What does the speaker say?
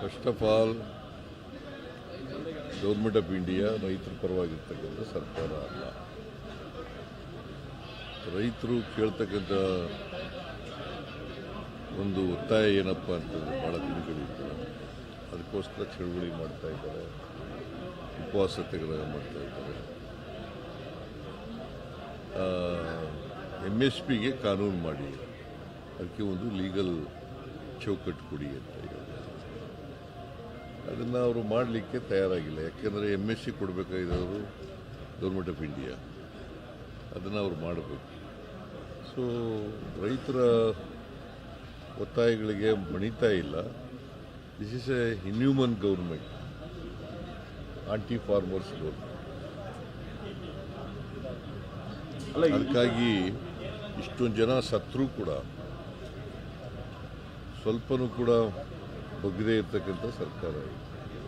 First of all government of India ರೈತರ ಪರವಾಗಿರ್ತಕ್ಕಂಥ ಸರ್ಕಾರ ಅಲ್ಲ. ರೈತರು ಕೇಳ್ತಕ್ಕಂಥ ಒಂದು ಒತ್ತಾಯ ಏನಪ್ಪ ಅಂತಂದರೆ ಭಾಳ ದಿನಗಳಿತ್ತು ಅದಕ್ಕೋಸ್ಕರ ಚಳುವಳಿ ಮಾಡ್ತಾ ಇದ್ದಾರೆ. ಉಪವಾಸ ತೆಗೆದಾಗ ಮಾಡ್ತಾ ಇದ್ದಾರೆ. ಎಂ ಎಸ್ ಪಿಗೆ ಕಾನೂನು ಮಾಡಿ. ಅದಕ್ಕೆ ಒಂದು ಲೀಗಲ್ ಚೌಕಟ್ಟು ಕೊಡಿ ಅಂತ ಹೇಳಿ. ಅದನ್ನು ಅವರು ಮಾಡಲಿಕ್ಕೆ ತಯಾರಾಗಿಲ್ಲ. ಯಾಕೆಂದರೆ ಎಂ ಎಸ್ ಸಿ ಕೊಡಬೇಕಾಗಿದ್ದವರು ಗೌರ್ಮೆಂಟ್ ಆಫ್ ಇಂಡಿಯಾ ಅದನ್ನು ಅವರು ಮಾಡಬೇಕು. ಸೊ ರೈತರ ಒತ್ತಾಯಗಳಿಗೆ ಮಣಿತಾ ಇಲ್ಲ. This is a inhuman government anti farmers government ಅದಕ್ಕಾಗಿ ಇಷ್ಟೊಂದು ಜನ ಸತ್ರೂ ಕೂಡ, ಸ್ವಲ್ಪನೂ ಕೂಡ ಬಗ್ಗದೇ ಇರ್ತಕ್ಕಂಥ ಸರ್ಕಾರ